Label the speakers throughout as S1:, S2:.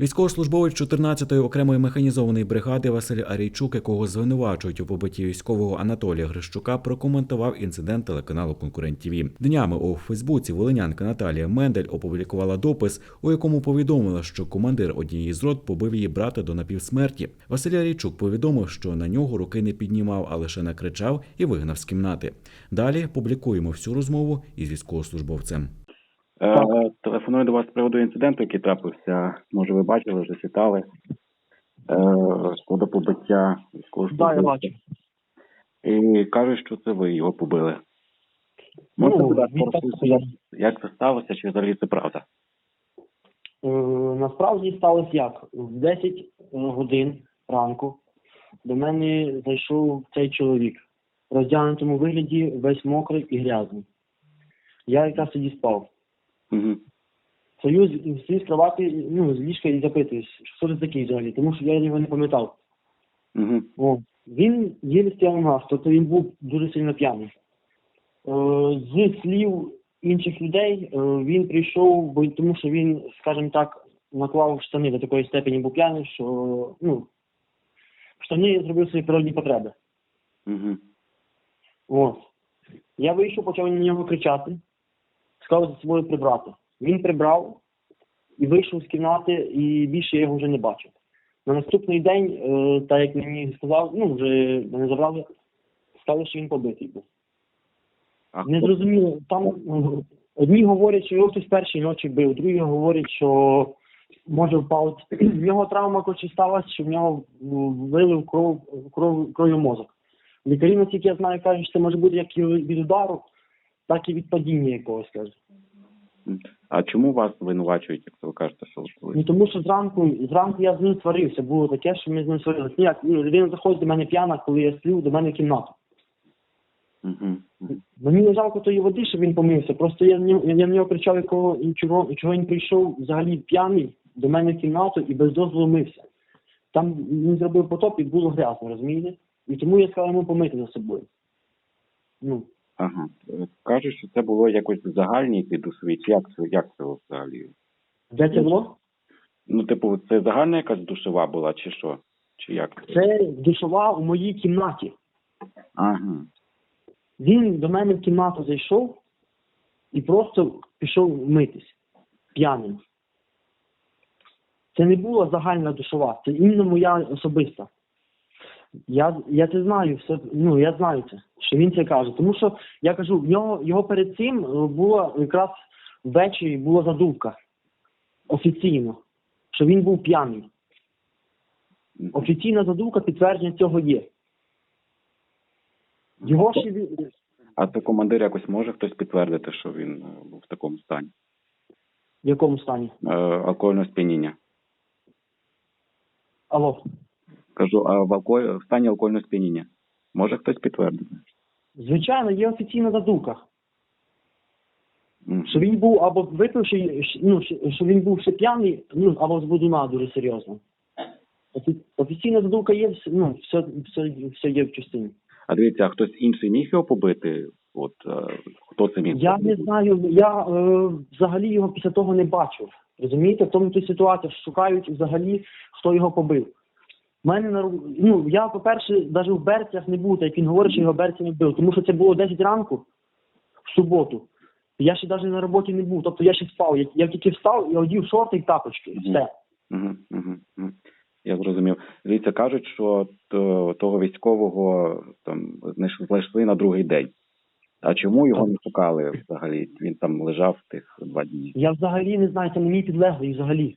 S1: Військовослужбовець 14-ї окремої механізованої бригади Василь Арійчук, якого звинувачують у побитті військового Анатолія Грищука, прокоментував інцидент телеканалу Конкурент ТІВІ. Днями у Фейсбуці волинянка Наталія Мендель опублікувала допис, у якому повідомила, що командир однієї з рот побив її брата до напівсмерті. Василь Арійчук повідомив, що на нього руки не піднімав, а лише накричав і вигнав з кімнати. Далі публікуємо всю розмову із військовослужбовцем.
S2: Е, телефоную до вас з приводу інциденту, який трапився. Може, ви бачили, вже читали. Е, щодо побиття
S3: Да, я бачу.
S2: І кажуть, що це ви його побили. Можете,
S3: Ну, він так
S2: як, як це сталося, чи взагалі це правда?
S3: Е, насправді сталося як? В 10 годин ранку до мене зайшов цей чоловік в роздягнутому вигляді, весь мокрий і грязний. Я якраз тоді спав.
S2: Угу.
S3: Союз всі з кровати, ну, з ліжка і запитуюсь, що це такий взагалі, тому що я його не пам'ятав.
S2: Угу.
S3: О, він єлі стояв на нас, тобто він був дуже сильно п'яний. Е, з слів інших людей е, він прийшов, бо тому що він, скажімо так, наклав штани до такої степені був п'яний, що ну, штани зробив свої природні потреби.
S2: Угу.
S3: От. Я вийшов, почав на нього кричати, сказав за собою прибрати. Він прибрав і вийшов з кімнати, і більше я його вже не бачив. На наступний день, е, так як мені сказав, ну вже мене забрали, сказали, що він побитий був.
S2: А
S3: Не
S2: хто-
S3: зрозуміло, там е, одні говорять, що його хтось першої ночі бив, другі говорять, що може впав. В нього травма і сталася, що в нього вилив кров, кров, кров'ю мозок. Лікарі, наскільки я знаю, кажуть, що це може бути як і від удару, так і від падіння якогось кажуть.
S2: А чому вас звинувачують, як ви кажете, що ви?
S3: Ну тому що зранку, зранку я з ним сварився. Було таке, що ми з ним сварилися. Ніяк, ну, людина заходить до мене п'яна, коли я сплю, до мене в кімнату.
S2: Угу.
S3: Мені не жалко тої води, щоб він помився. Просто я, я на нього кричав, якого чого, чого він прийшов взагалі п'яний до мене в кімнату і без дозволу мився. Там він зробив потоп і було грязно, розумієте? І тому я сказав йому помити за собою. Ну,
S2: Ага. Е, Кажуть, що це було якось загальні підусвіт. Як це, як це взагалі?
S3: де це було?
S2: Ну, типу, це загальна якась душева була, чи що? Чи як?
S3: Це душова у моїй кімнаті.
S2: Ага.
S3: Він до мене в кімнату зайшов і просто пішов митись п'яним. Це не була загальна душова, це іменно моя особиста. Я, я це знаю, все, ну я знаю це, що він це каже. Тому що я кажу, в нього його перед цим е, було якраз ввечері була задумка офіційно, що він був п'яний. Офіційна задумка підтвердження цього є. Його ще ві-
S2: А це командир якось може хтось підтвердити, що він е, був в такому стані?
S3: в якому стані?
S2: Е, алкогольного сп'яніння.
S3: Алло.
S2: Кажу, а в, алко... в стані алкогольного сп'яніння. Може хтось підтвердити?
S3: Звичайно, є офіційна задумка,
S2: Мгм.
S3: що він був або випивши, ну, що- він був ще п'яний, ну, або з будуна дуже серйозно. Офіційна задумка є, ну, все, все, все є в частині.
S2: А дивіться, а хтось інший міг його побити? От е, хто це міг?
S3: Я не знаю, я е, взагалі його після того не бачив. Розумієте, в тому то ситуація, шукають взагалі, хто його побив. У мене на ну я, по-перше, навіть в берцях не був, так як він говорить, що його берці не бив, тому що це було 10 ранку в суботу. Я ще навіть на роботі не був, тобто я ще спав. Я, я тільки встав і одів шорти і тапочки. і Все.
S2: Угу, угу. Я зрозумів. Дивіться, кажуть, що то- того військового там знайшли знайшли на другий день. А чому його не шукали взагалі? Він там лежав тих два дні.
S3: Я взагалі не знаю, це не мій підлеглий взагалі.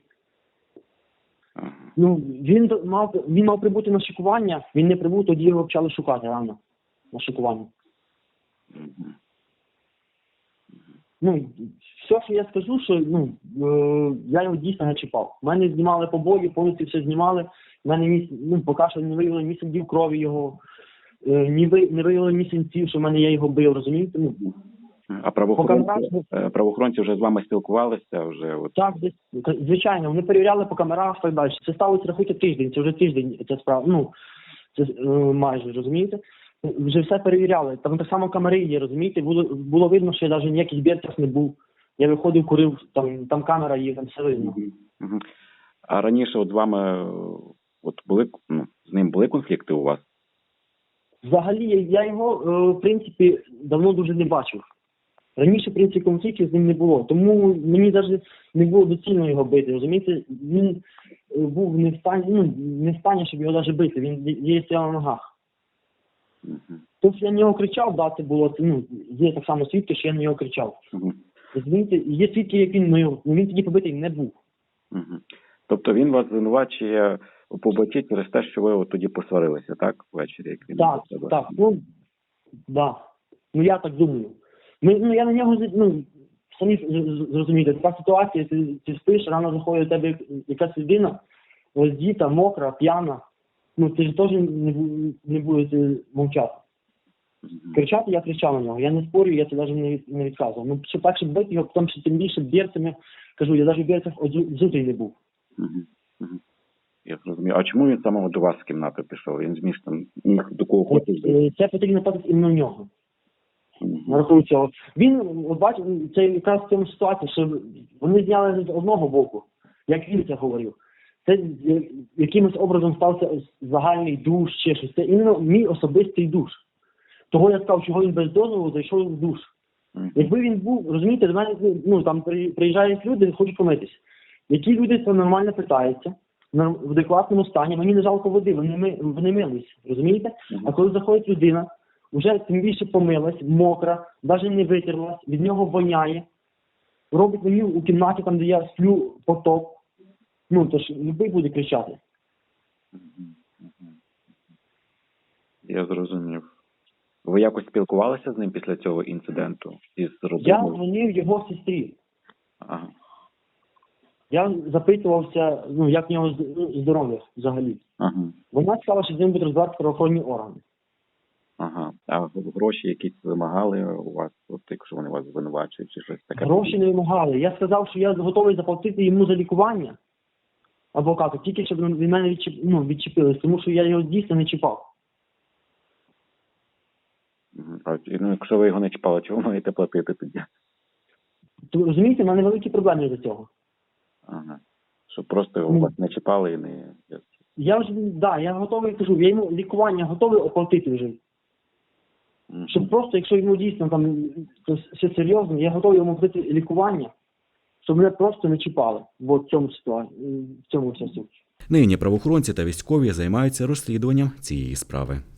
S3: Ну він мав він мав прибути на шикування, він не прибув, тоді його почали шукати рано на шикування. Ну, все, що я скажу, що ну, е, я його дійсно не чіпав. У мене знімали побої, повністю все знімали. У мене місць, ну, поки що не виявили ні слідів крові його, е, ні ви, не виявили ні синців, що в мене я його бив, розумієте? Ну,
S2: А правоохоронці, е, правоохоронці вже з вами спілкувалися, вже от
S3: так, звичайно, вони перевіряли по камерах і так далі. Це сталося, рахуйте, тиждень, це вже тиждень ця справа. Ну, це е, майже, розумієте? Вже все перевіряли. Там так само камери є, розумієте? Було, було видно, що я навіть ніяких бірцях не був. Я виходив, курив, там, там камера є, там все видно.
S2: Мгм. А раніше от з вами от були ну, з ним були конфлікти у вас?
S3: Взагалі, я- я його, е, в принципі, давно дуже не бачив. Раніше, принципі, конфліктів з ним не було. Тому мені навіть не було доцільно його бити. Розумієте, він е, був не в стані, ну, не в стані, щоб його навіть бити. Він є стояв на ногах. Тобто я на нього кричав, да, це було, ну, є так само свідки, що я на нього кричав. Розумієте, є свідки, як він, ну, він тоді побитий не був.
S2: Тобто він вас звинувачує у побиті через те, що ви от тоді посварилися, так? Ввечері, як він
S3: Так, так, ну, да. Ну, я так думаю. Ми, ну, я на нього, ну, самі зрозумієте, така ситуація, ти, ти спиш, рано заходить до тебе якась людина, роздіта, мокра, п'яна. Ну, ти ж теж не, не будете мовчати. Кричати я кричав на нього. Я не спорю, я це навіть не, не відказував. Ну, що так, щоб бити його, потім ще тим більше берцями, кажу, я навіть в берцях одзу- взутий не був.
S2: Я зрозумів. А чому він саме до вас з кімнати пішов? Він зміг там міг до кого хоче.
S3: е, Це потрібно питати іменно в нього. Рахунок цього. Він, от бачите, це якраз в цьому ситуація, що вони зняли з одного боку, як він це говорив. Це якимось образом стався загальний душ чи щось. Це іменно мій особистий душ. Того я сказав, чого він без дозволу зайшов в душ. Якби він був, розумієте, до мене ну там приїжджають люди, хочуть помитись. Які люди це нормально питаються, в адекватному стані, мені не жалко води, вони, вони мились, розумієте? А коли заходить людина, вже тим більше помилась, мокра, навіть не витерлась, від нього воняє, робить мені у кімнаті, там, де я сплю, потоп. Ну, то ж любий буде кричати.
S2: Я зрозумів. Ви якось спілкувалися з ним після цього інциденту? Із
S3: Я дзвонив його сестрі.
S2: Ага.
S3: Я запитувався, ну, як в нього ну, здоров'я взагалі.
S2: Ага.
S3: Вона сказала, що з ним будуть розбирати правоохоронні органи.
S2: Ага. А гроші якісь вимагали у вас, от якщо вони вас звинувачують чи щось таке?
S3: Гроші не вимагали. Я сказав, що я готовий заплатити йому за лікування адвокату, тільки щоб від мене відчіп, ну, відчепились, тому що я його дійсно не чіпав.
S2: А, ну, якщо ви його не чіпали, чого маєте платити тоді?
S3: То, розумієте, в мене великі проблеми до цього.
S2: Ага. Щоб просто
S3: Ну.
S2: вас не чіпали і не.
S3: Я вже да, я готовий кажу, я йому лікування готовий оплатити вже. Щоб просто, якщо йому дійсно там то все серйозно, я готовий йому дати лікування, щоб мене просто не чіпали. В цьому ситуації в цьому вся суть.
S1: Нині правоохоронці та військові займаються розслідуванням цієї справи.